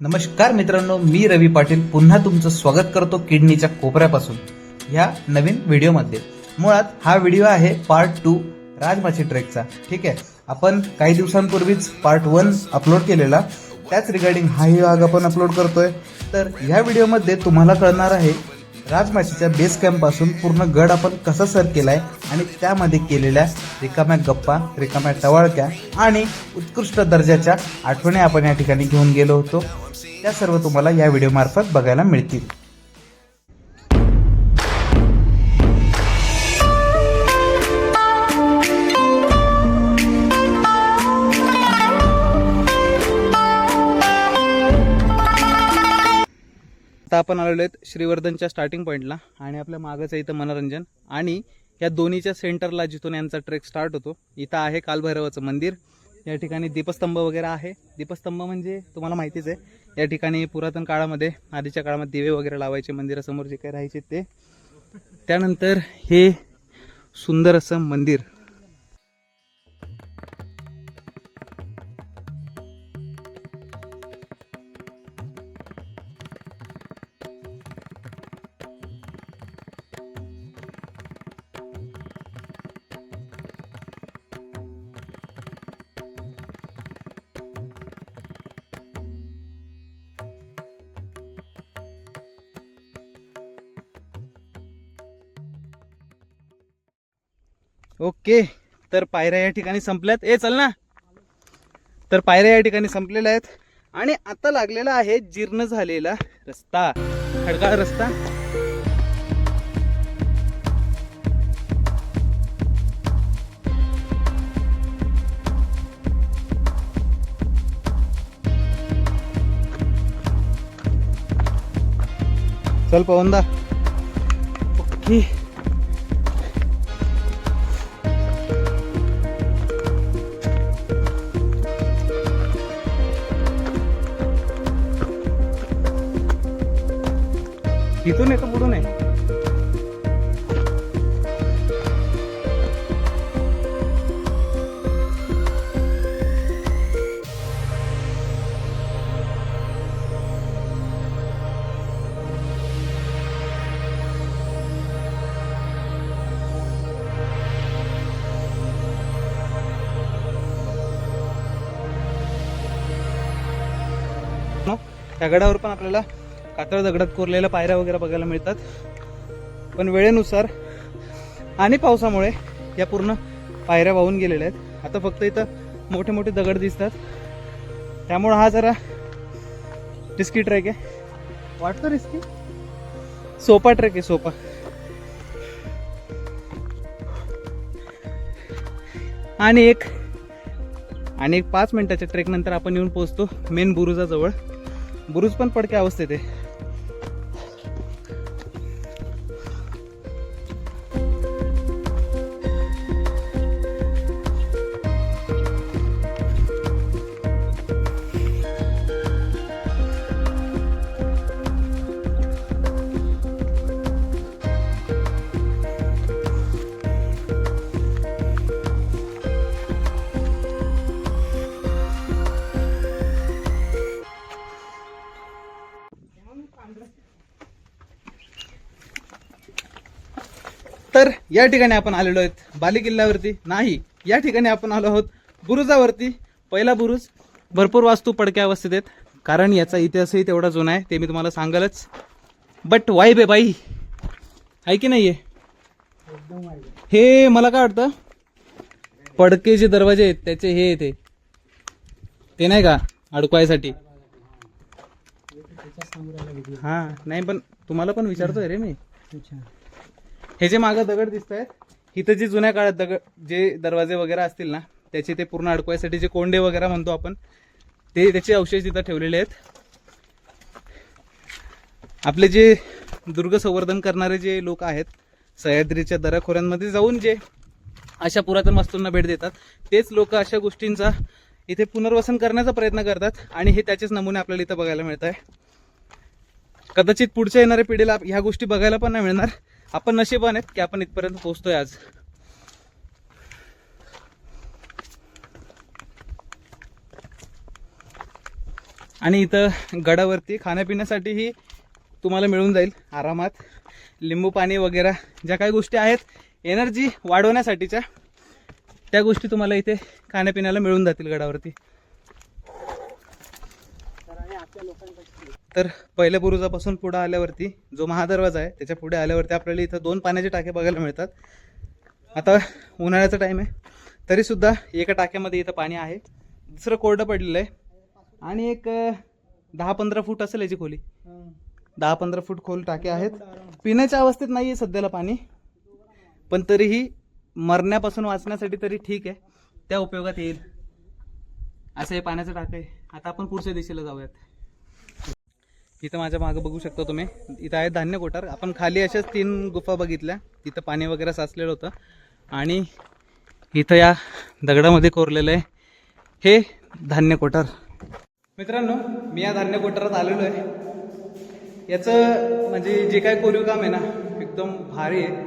नमस्कार मित्रांनो मी रवी पाटील. पुन्हा तुमचं स्वागत करतो किडनीच्या कोपऱ्यापासून ह्या नवीन व्हिडिओमध्ये. मुळात हा व्हिडिओ आहे पार्ट टू राजमाची ट्रेकचा. ठीक आहे? आपण काही दिवसांपूर्वीच पार्ट वन अपलोड केलेला. त्याच रिगार्डिंग हाही भाग आपण अपलोड करतोय. तर ह्या व्हिडिओमध्ये तुम्हाला कळणार आहे राजमाशीच्या बेस कॅम्पपासून पूर्ण गड आपण कसा सर केलाय आणि त्यामध्ये केलेल्या रिकाम्या गप्पा रिकाम्या टवाळक्या आणि उत्कृष्ट दर्जाच्या आठवणी आपण या ठिकाणी घेऊन गेलो होतो. त्या सर्व तुम्हाला या व्हिडिओमार्फत बघायला मिळतील. आता आपण आलेलो आहेत श्रीवर्धनच्या स्टार्टिंग पॉईंटला आणि आपल्या मागचं इथं मनोरंजन. आणि या दोन्हीच्या सेंटरला जिथून यांचा ट्रेक स्टार्ट होतो इथं आहे कालभैरवाचं मंदिर. या ठिकाणी दीपस्तंभ वगैरे आहे. दीपस्तंभ म्हणजे तुम्हाला माहितीच आहे या ठिकाणी पुरातन काळामध्ये आधीच्या काळामध्ये दिवे वगैरे लावायचे मंदिरासमोर जे काही राहायचे ते. त्यानंतर हे सुंदर असं मंदिर ओके तर पायऱ्या या ठिकाणी संपल्यात. ए चल ना. तर पायऱ्या या ठिकाणी संपलेल्या आहेत. आणि आता लागलेला आहे जीर्ण झालेला रस्ता. खडकाळ रस्ता. चल पवनदा. ओके. इथून येतो पुढून आहे न? त्या गडावर पण आपल्याला कातळ दगडात कोरलेल्या पायऱ्या वगैरे बघायला मिळतात. पण वेळेनुसार आणि पावसामुळे या पूर्ण पायऱ्या वाहून गेलेल्या आहेत. आता फक्त इथं मोठे मोठे दगड दिसतात. त्यामुळं हा जरा रिस्की ट्रेक आहे. वाटतो रिस्की सोपा ट्रेक आहे सोपा. आणि एक आणि एक पाच मिनिटाच्या ट्रेक नंतर आपण येऊन पोहोचतो मेन बुरुजाजवळ. बुरुज पण पडक्या अवस्थेत आहे. या ठिकाणी आपण आलेलो आहेत. बाली किल्ल्यावरती नाही या ठिकाणी आपण आलो आहोत. बुरुजावरती पहिला बुरुज भरपूर वास्तू पडक्या अवस्थेत आहेत. कारण याचा इतिहासही तेवढा जुना आहे ते मी तुम्हाला सांगालच. बट वाईब आहे बाई? आहे की नाही आहे हे मला काय वाटतं? पडके जे दरवाजे आहेत त्याचे हे येते ते. नाही का? अडकवायसाठी. हा नाही पण तुम्हाला पण विचारतोय रे मी. हे जे मागं दगड दिसत आहेत इथं जे जुन्या काळात दगड जे दरवाजे वगैरे असतील ना त्याचे ते पूर्ण अडकवायसाठी जे कोंडे वगैरे म्हणतो आपण ते त्याचे अवशेष तिथं ठेवलेले आहेत. आपले जे दुर्ग संवर्धन करणारे जे लोक आहेत सह्याद्रीच्या दराखोऱ्यांमध्ये जाऊन जे अशा पुरातन वस्तूंना भेट देतात तेच लोक अशा गोष्टींचा इथे पुनर्वसन करण्याचा प्रयत्न करतात आणि हे त्याचेच नमुने आपल्याला इथं बघायला मिळत आहे कदाचित पुढच्या येणाऱ्या पिढीला ह्या गोष्टी बघायला पण नाही मिळणार. आपण नशिबान आहेत की आपण इथपर्यंत पोहोचतोय आज. आणि इथं गडावरती खाण्यापिण्यासाठीही तुम्हाला मिळून जाईल आरामात. लिंबू पाणी वगैरे ज्या काही गोष्टी आहेत एनर्जी वाढवण्यासाठीच्या त्या गोष्टी तुम्हाला इथे खाण्यापिण्याला मिळून जातील गडावरती. तर पहिल्या बुरुजापासून पुढे आल्यावरती जो महादरवाजा आहे त्याच्या पुढे आल्यावरती आपल्याला इथं दोन पाण्याचे टाके बघायला मिळतात. आता उन्हाळ्याचा टाईम आहे. तरीसुद्धा एका टाक्यामध्ये इथं पाणी आहे. दुसरं कोरडं पडलेलं आहे. आणि एक दहा पंधरा फूट असेल याची खोली. दहा पंधरा फूट खोल टाके आहेत. पिण्याच्या अवस्थेत नाही आहे सध्याला पाणी. पण तरीही मरण्यापासून वाचण्यासाठी तरी ठीक आहे. त्या उपयोगात येईल. असं हे पाण्याचं टाकं आहे. आता आपण पुढच्या दिशेला जाऊयात. इथं माझ्या मागं बघू शकता तुम्ही. इथं आहे धान्य कोठार. आपण खाली अशाच तीन गुफा बघितल्या. तिथं पाणी वगैरे साचलेलं होतं. आणि इथं या दगडामध्ये कोरलेलं आहे हे धान्य कोठार. मित्रांनो मी या धान्य कोठारात आलेलो आहे. याचं म्हणजे जे काय कोरीव काम आहे ना एकदम भारी आहे.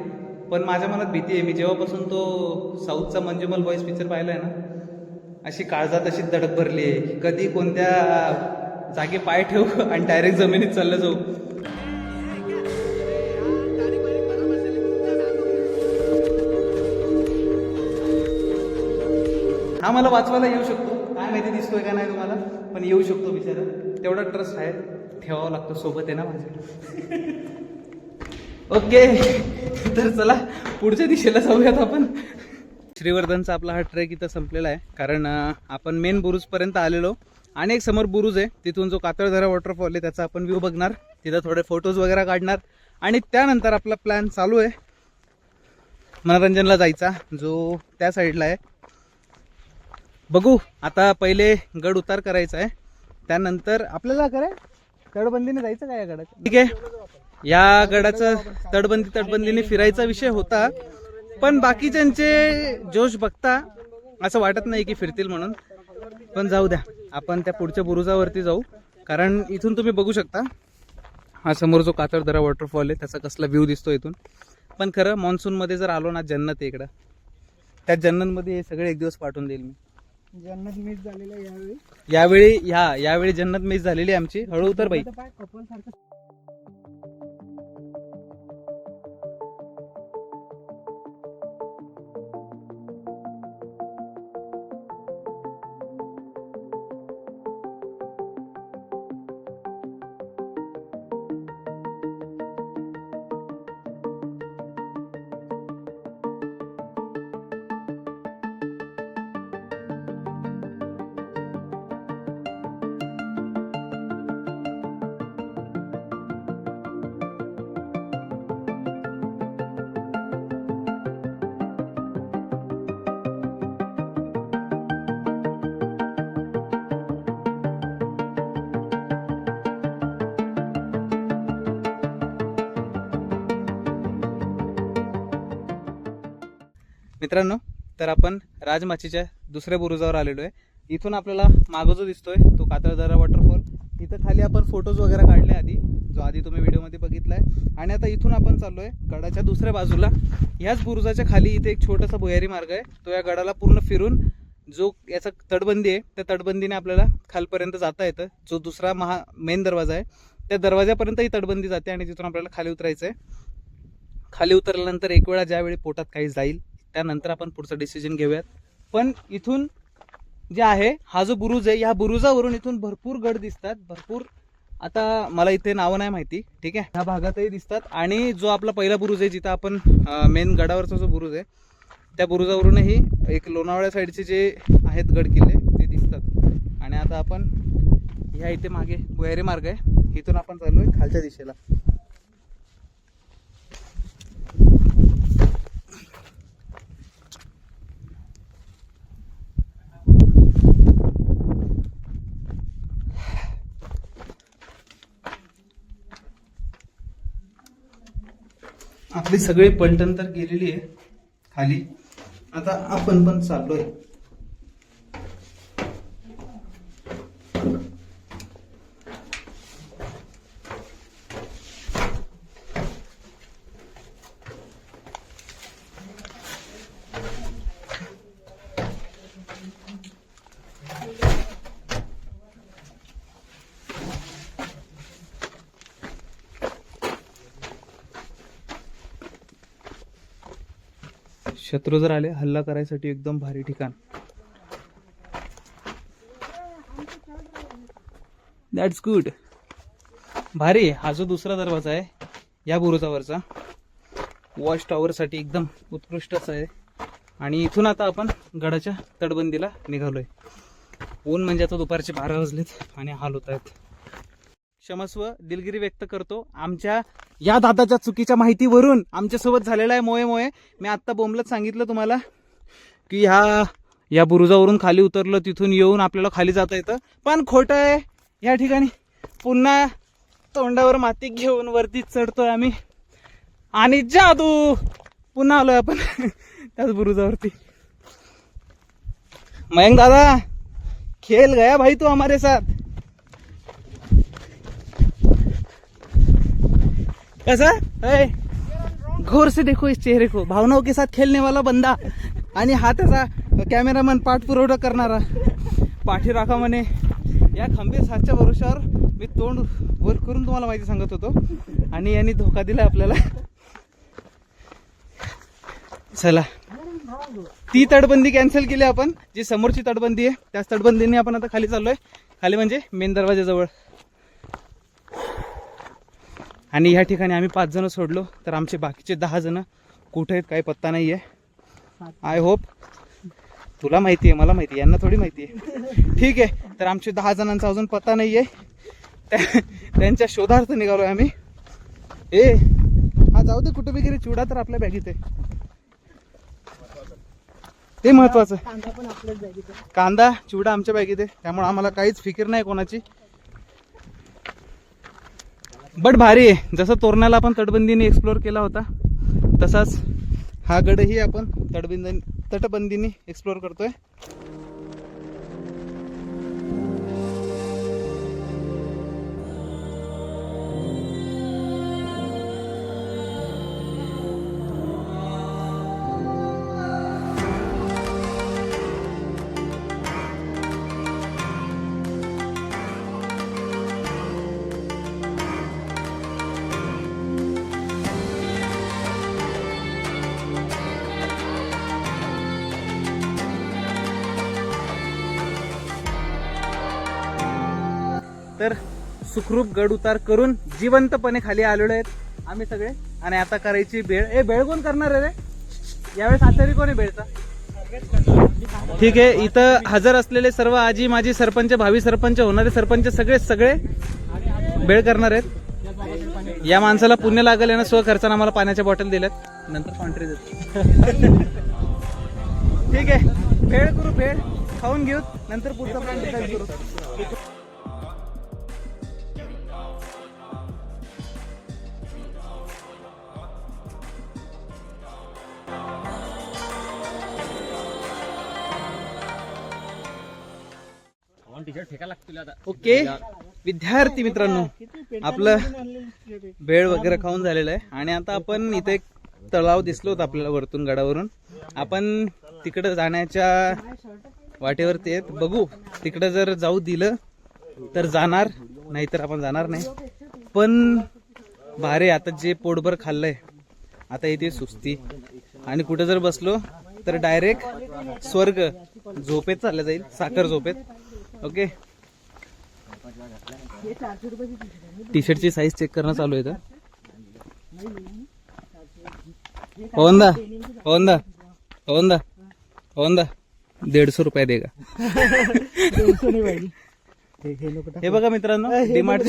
पण माझ्या मनात भीती आहे. मी जेव्हापासून तो साऊथचा मंजुमल बॉईज पिक्चर पाहिला आहे ना अशी काळजात अशी धडक भरली आहे. कधी कोणत्या जागे पाय ठेवू आणि डायरेक्ट जमिनीत चाललं जाऊ. हा मला वाचवायला येऊ शकतो. काय माहिती दिसतोय का नाही तुम्हाला? पण येऊ शकतो बिचारा. तेवढा ट्रस्ट आहे. ठेवावा लागतो. सोबत आहे ना माझ्या ओके. तर चला पुढच्या दिशेला जाऊयात आपण. श्रीवर्धनचा आपला हा ट्रेक इथं संपलेला आहे. कारण आपण मेन बुरुजपर्यंत आलेलो. आणि एक समोर बुरुज आहे. तिथून जो कातळधरा वॉटरफॉल आहे त्याचा आपण व्ह्यू बघणार. तिथं थोडे फोटोज वगैरे काढणार. आणि त्यानंतर आपला प्लॅन चालू आहे. मनोरंजनला जायचा जो त्या साईडला आहे. बघू आता पहिले गड उतार करायचा आहे. त्यानंतर आपल्याला करे तडबंदीने जायचं काय या गडात ठीक आहे. या गडाचं तडबंदी तडबंदीने फिरायचा विषय होता. पण बाकीच्यांचे जोश बघता असं वाटत नाही की फिरतील म्हणून. पण जाऊ द्या. आपण त्या पुढच्या बुरुजावरती जाऊ. कारण इथून तुम्ही बघू शकता हा समोर जो कातळदरा वॉटरफॉल आहे त्याचा कसला व्ह्यू दिसतो इथून. पण खरं मान्सूनमध्ये जर आलो ना जन्नत आहे इकडं. त्या जन्नतमध्ये हे सगळे एक दिवस पाठवून देईल मी. जन्नत मिस झालेला यावेळी. यावेळी ह्या यावेळी जन्नत मिस झालेली आमची. हळू उतर बाई. मित्रांनो तर आपण राजमाचीच्या दुसऱ्या बुरुजावर आलेलो आहे. इथून आपल्याला मागं जो दिसतोय तो कातळदरा वॉटरफॉल इथं खाली आपण फोटोज वगैरे काढले आधी. जो आधी तुम्ही व्हिडिओमध्ये बघितला आहे आणि आता इथून आपण चाललो आहे गडाच्या दुसऱ्या बाजूला. ह्याच बुरुजाच्या खाली इथे एक छोटासा भुयारी मार्ग आहे. तो या गडाला पूर्ण फिरून जो याचा तटबंदी आहे त्या तटबंदीने आपल्याला खालपर्यंत जाता येतं. जो दुसरा महा मेन दरवाजा आहे त्या दरवाजापर्यंत ही तटबंदी जाते आणि तिथून आपल्याला खाली उतरायचं आहे खाली उतरल्यानंतर एक वेळा ज्यावेळी पोटात काही जाईल त्यानंतर आपण पुढचं डिसिजन घेऊयात. पण इथून जे आहे हा जो बुरुज आहे ह्या बुरुजावरून इथून भरपूर गड दिसतात. भरपूर आता मला इथे नावं नाही माहिती ठीक आहे? ह्या भागातही दिसतात. आणि जो आपला पहिला बुरुज आहे जिथं आपण मेन गडावरचा जो बुरुज आहे त्या बुरुजावरूनही एक लोणावळ्या साईडचे जे आहेत गड किल्ले ते दिसतात. आणि आता आपण ह्या इथे मागे भुयारी मार्ग आहे. इथून आपण चाललोय खालच्या दिशेला. आपली सगळी पलटण तर गेलेली आहे खाली. आता आपण पण चाललोय. शत्रू जर आले हल्ला करायसाठी एकदम भारी ठिकाण. दॅट्स गुड भारी हा जो दुसरा दरवाजा आहे या बुरुजावरचा. वॉच टॉवरसाठी एकदम उत्कृष्टच आहे. आणि इथून आता आपण गडाच्या तटबंदीला निघालोय. ऊन म्हणजे आता दुपारचे बारा वाजलेत आणि हाल होत आहेत. क्षमस्व दिलगिरी व्यक्त करतो. आमच्या या दादाच्या चुकीच्या माहितीवरून आमच्यासोबत झालेला आहे मोये मोये मी आत्ता बोंबलत सांगितलं तुम्हाला की ह्या या बुरुजावरून खाली उतरलं तिथून येऊन आपल्याला खाली जाता येतं. पण खोटं आहे. या ठिकाणी पुन्हा तोंडावर माती घेऊन वरती चढतोय आम्ही. आणि जादू! पुन्हा आलोय आपण त्याच बुरुजावरती. मयंक दादा खेल गया भाई तू हमारे साथ. कैसा है घोर से देखो इस चेहरे को। भावनाओं के साथ खेलने वाला बंदा आणि हा त्याचा कॅमेरामन पाठपुरवठा करणारा. पाठी राखा म्हणे. या खंबीर साथच्या भरोशावर मी तोंड वर करून तुम्हाला माहिती सांगत होतो. आणि यांनी धोका दिला आपल्याला. चला. ती तटबंदी कॅन्सल केली आपण जी समोरची तटबंदी आहे त्याच तटबंदीने आपण आता खाली चाललोय. खाली म्हणजे मेन दरवाजाजवळ. आणि ह्या ठिकाणी आम्ही पाच जण सोडलो तर आमचे बाकीचे दहा जण कुठे आहेत काही पत्ता नाही आहे आय होप तुला माहिती आहे मला माहिती आहे यांना थोडी माहिती आहे ठीक आहे तर आमचे दहा जणांचा अजून पत्ता नाही आहे त्या- त्यांच्या शोधार्थ निघालोय आम्ही. ए हा जाऊ दे कुठे वगैरे चिवडा तर आपल्या बॅगीत आहे. ते महत्वाचं. आहे. कांदा चिवडा आमच्या बॅगेत आहे त्यामुळे आम्हाला काहीच फिकीर नाही कोणाची. बट भारी आहे. जसं तोरणाला आपण तटबंदीने एक्सप्लोअर केला होता तसाच हा गडही आपण तटबंदी तटबंदीने एक्सप्लोअर करतोय. सुखरूप गड उतार करून जिवंतपणे खाली आलेलो आहेत. आम्ही सगळे. आणि आता करायची बेळ ए बेळ कोण करणार आहे रे? यावेळेस आचारी कोण आहे बेळचा? ठीक आहे. इथं हजर असलेले सर्व आजी माजी सरपंच भावी सरपंच होणारे सरपंच सगळे सगळे बेळ करणार आहेत. या माणसाला पुण्य लागेल यानं स्वखर्चानं आम्हाला पाण्याच्या बॉटल दिल्यात. नंतर कॉन्ट्री देतो. ठीक आहे. भेळ करू भेळ खाऊन घेऊ नंतर पुढचा प्लॅन डिसाईड करू. ओके. विद्यार्थी मित्रांनो आपलं भेळ वगैरे खाऊन झालेलं आहे. आणि आता आपण इथे एक तलाव दिसलो होतं आपल्याला वरतून गडावरून. आपण तिकडं जाण्याच्या वाटेवरती आहेत. बघू तिकडं जर जाऊ दिलं तर जाणार नाहीतर आपण जाणार नाही. पण भारे आता जे पोटभर खाल्लंय आता येते सुस्ती. आणि कुठं जर बसलो तर डायरेक्ट स्वर्ग झोपेत चाललं जाईल साखर झोपेत. ओके. टी शर्टची साईज चेक करणं चालू आहे तर. पवनदा पवनदा पवनदा पवनदा दीडशे रुपये दे का? हे बघा मित्रांनो डिमार्ट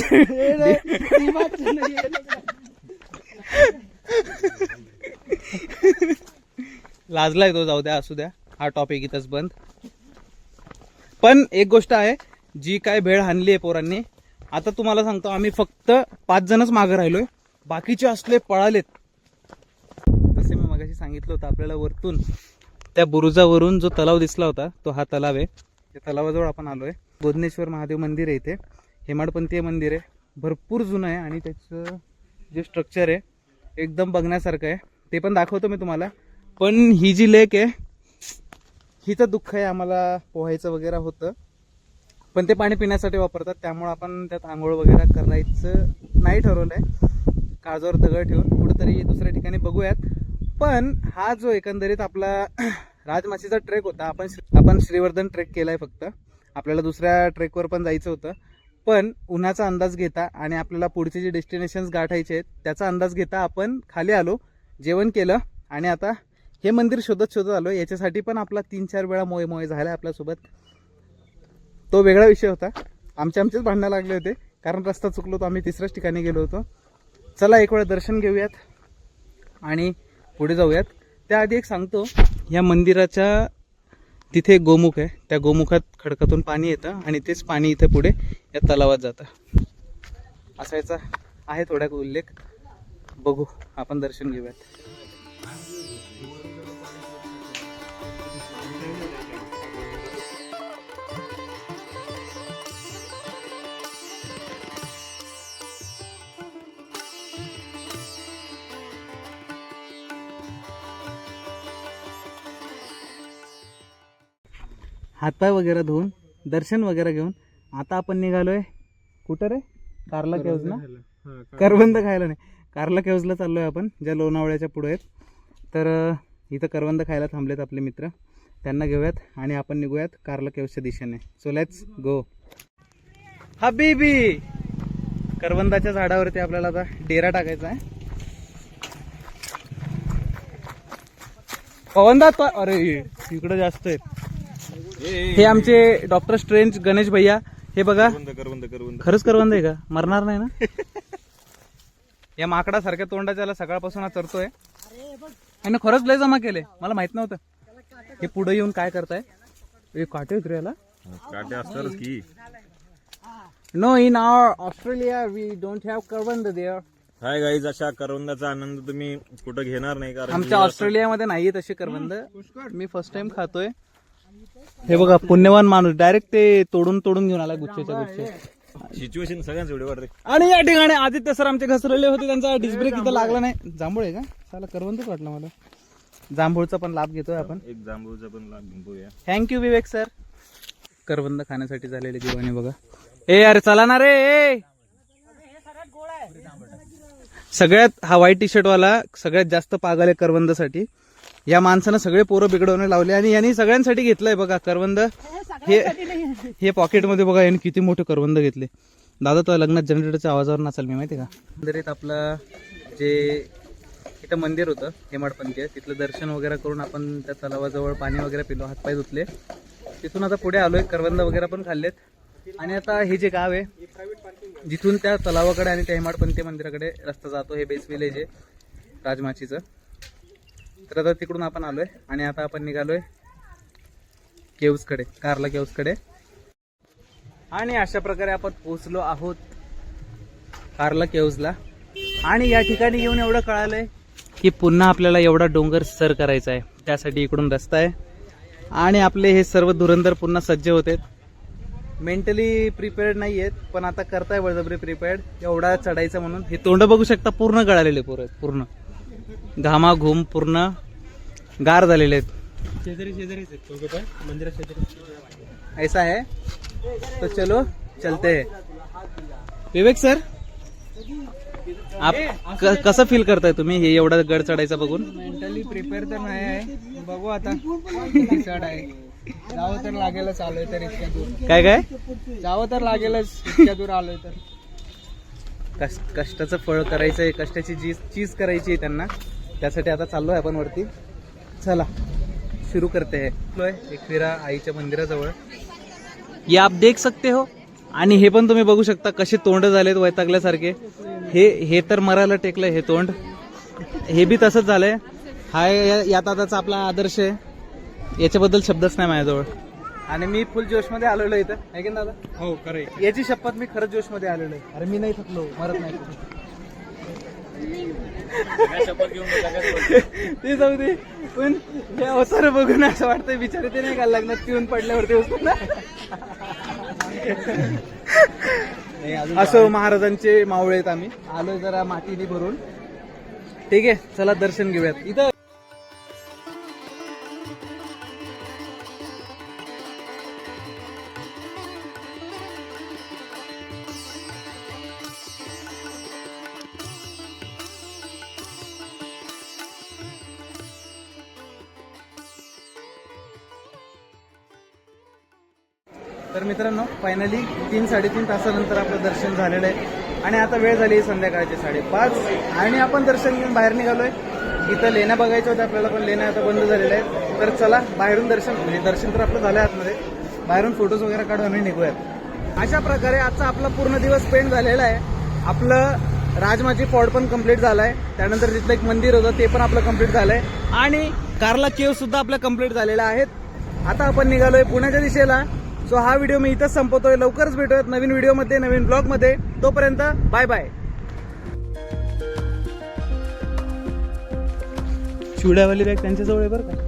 लाजलाय तो जाऊ द्या असू द्या. हा टॉपिक इथंच बंद. पण एक गोष्ट आहे जी काय भेळ हाणली आहे पोरांनी आता तुम्हाला सांगतो आम्ही फक्त पाच जणच मागे राहिलोय. बाकीचे असले पळालेत. जसे मी मगाशी सांगितलं होतं आपल्याला वरतून त्या बुरुजावरून जो तलाव दिसला होता तो हा तलाव आहे. त्या तलावाजवळ आपण आलोय. बोधनेश्वर महादेव मंदिर आहे इथे. हेमाडपंथीय मंदिर आहे. भरपूर जुनं आहे आणि त्याचं जे स्ट्रक्चर आहे एकदम बघण्यासारखं आहे. ते पण दाखवतो मी तुम्हाला. पण ही जी लेक आहे हिचं दुःख आहे आम्हाला पोहायचं वगैरे होतं. पण ते पाणी पिण्यासाठी वापरतात त्यामुळे आपण त्यात आंघोळ वगैरे करायचं नाही ठरवलं आहे काळजावर दगड ठेवून कुठंतरी दुसऱ्या ठिकाणी बघूयात. पण हा जो एकंदरीत आपला राजमाशीचा ट्रेक होता आपण आपण श्रीवर्धन ट्रेक केला आहे फक्त. आपल्याला दुसऱ्या ट्रेकवर पण जायचं होतं. पण उन्हाचा अंदाज घेता आणि आपल्याला पुढचे जे डेस्टिनेशन्स गाठायचे आहेत त्याचा अंदाज घेता आपण खाली आलो जेवण केलं आणि आता हे मंदिर शोधत शोधत आलो याच्यासाठी पण आपला तीन चार वेळा मोय मोय झाला आपल्यासोबत. तो वेगळा विषय होता. आमचे आमचेच भांडणं लागले होते. कारण रस्ता चुकलो होतो. आम्ही तिसऱ्याच ठिकाणी गेलो होतो. चला एक वेळा दर्शन घेऊयात आणि पुढे जाऊयात. त्याआधी एक सांगतो या मंदिराच्या तिथे एक गोमुख आहे. त्या गोमुखात खडकातून पाणी येतं आणि तेच पाणी इथे पुढे या तलावात जातं. असायचा आहे थोड्याक उल्लेख. बघू आपण दर्शन घेऊयात. हातपाय वगैरे धुवून दर्शन वगैरे घेऊन आता आपण निघालोय कुठं रे? कारला केव्ज ना? करवंद खायला नाही. कारला केव्जला चाललोय आपण ज्या लोणावळ्याच्या पुढे आहेत. तर इथं करवंद खायला थांबलेत आपले मित्र. त्यांना घेऊयात आणि आपण निघूयात कारला केव्जच्या दिशेने. सो लेट्स गो हबीबी! करवंदाच्या झाडावरती आपल्याला आता डेरा टाकायचा आहे. पवनदा अरे इकडे जास्त आहेत. हे आमचे डॉक्टर स्ट्रेंज गणेश भैया. हे बघा. करवंद करवंद खरंच करवंद आहे का? मरणार नाही ना? या माकडा सारख्या तोंडाच्याला सकाळपासून हा चरतोय. आणि खरंच लय जमा केले. मला माहीत नव्हतं. हे पुढे येऊन काय करताय? हे काटे उतरू याला. काटे असतातच की. No in our Australia we don't have karvand there hi guys अशा करवंदाचा आनंद तुम्ही कुठं घेणार नाही कारण आमच्या ऑस्ट्रेलियामध्ये नाहीये तसे करवंद. मी फर्स्ट टाइम खातोय. हे बघा पुण्यवान माणूस डायरेक्ट ते तोडून तोडून घेऊन आला गुच्छेच्या गुच्छे सिच्युएशन सगळ्यांच रे आणि या ठिकाणी आदित्य सर आमचे घसरले होते त्यांचा डिस्ब्रेक इथं लागला नाही. जांभूळ आहे का? त्याला करवंतच वाटलं मला. जांभूळचा पण लाभ घेतोय आपण. एक जांभूळचा पण लाभ घेऊन बघूया थँक्यू विवेक सर. करवंद खाण्यासाठी झालेली दिवाणी बघा. ए अरे चला ना रे ए! सगळ्यात हा व्हाईट टी शर्ट वाला सगळ्यात जास्त पागल आहे करवंदासाठी. या माणसानं सगळे पोरं बिघडवणे लावले आणि यांनी सगळ्यांसाठी घेतलंय बघा करवंद. हे हे पॉकेटमध्ये बघा यांनी किती मोठे करवंद घेतले. दादा तो लग्नात जनरेटरच्या आवाजावर नसेल मी माहिती का? मंदिरात आपलं जे इथं मंदिर होतं हेमाडपंथी तिथलं दर्शन वगैरे करून आपण त्या तलावाजवळ पाणी वगैरे पिलो हातपाय धुतले. तिथून आता पुढे आलोय करवंद वगैरे पण खाल्लेत. आणि आता हे जे गाव आहे जिथून त्या तलावाकडे आणि त्या हेमाडपंथी मंदिराकडे रस्ता जातो हे बेस विलेज आहे राजमाचीचं. तर आता तिकडून आपण आलोय आणि आता आपण निघालोय केव्सकडे कारला केव्सकडे आणि अशा प्रकारे आपण पोहोचलो आहोत कारला केव्सला आणि या ठिकाणी येऊन एवढं कळालंय की पुन्हा आपल्याला एवढा डोंगर सर करायचा आहे. त्यासाठी इकडून रस्ता आहे. आणि आपले हे सर्व धुरंधर पुन्हा सज्ज होते. मेंटली प्रिपेअर्ड नाही आहेत पण आता करताय बळजबरी प्रिपेअर्ड एवढा चढायचा म्हणून. हे तोंड बघू शकता पूर्ण गळालेले पोरं पूर्ण. घामा घुम पूर्ण गार झालेले आहेत. शेजारी शेजारीच मंदिरा शेजारी ऐसा है? तो चलो चलते हैं. विवेक सर आप कसं फील करताय तुम्ही? हे एवढा गड चढायचा बघून. मेंटली प्रिपेअर तर नाही आहे. बघू आता. चढ आहे. जावं तर लागेलच आलोय तर इतक्या दूर. काय काय? जावं तर लागेलच. इतक्या दूर आलोय तर. कष्ट कष्टाचं फळ आहे कष्टाची जी चीज करायची आहे त्यांना त्यासाठी आता चाललो आहे आपण वरती. चला सुरू करते आहे एक फिरा आईच्या मंदिराजवळ. या आप देख सकते हो. आणि हे पण तुम्ही बघू शकता कसे तोंड झालेत वैतागल्यासारखे. हे हे तर मरायला टेकलंय हे तोंड. हे बी तसंच झालंय. हा या आताचा आपला आदर्श आहे. याच्याबद्दल शब्दच नाही माझ्याजवळ. आणि मी फुल जोशमध्ये आलेलो इथं. आहे की दादा? हो खरंय याची शपथ मी खरंच जोशमध्ये आलेलो आहे. अरे मी नाही थकलो. मरत नाही. ते जाऊ दे. पण हे अवतार बघून असं वाटतंय बिचारे ते नाही का लग्नात पिऊन पडल्यावरती होतो ना? असो महाराजांचे मावळे आहेत आम्ही. आलोय जरा मातीने भरून. ठीक आहे चला दर्शन घेऊयात. इथं फायनली तीन साडेतीन तासानंतर आपलं दर्शन झालेलं आहे. आणि आता वेळ झाली आहे संध्याकाळची साडेपाच. आणि आपण दर्शन घेऊन बाहेर निघालोय. इथं लेण्या बघायच्या होत्या आपल्याला पण लेण्या आता बंद झालेल्या आहेत. तर चला बाहेरून दर्शन म्हणजे दर्शन तर आपलं झालं आहे आतमध्ये. बाहेरून फोटोज वगैरे काढून आम्ही निघूयात. अशा प्रकारे आजचा आपला पूर्ण दिवस स्पेंड झालेला आहे. आपलं राजमाची फॉर्ट पण कंप्लीट झालाय. त्यानंतर तिथलं एक मंदिर होतं ते पण आपलं कंप्लीट झालंय. आणि कार्ला केव सुद्धा आपल्या कंप्लीट झालेल्या आहेत. आता आपण निघालोय पुण्याच्या दिशेला. सो हा व्हिडिओ मी इथंच संपवतोय. लवकरच भेटूयात नवीन व्हिडिओमध्ये नवीन ब्लॉगमध्ये तोपर्यंत बाय बाय शिवड्यावाली बॅग त्यांच्याजवळ आहे बरं का?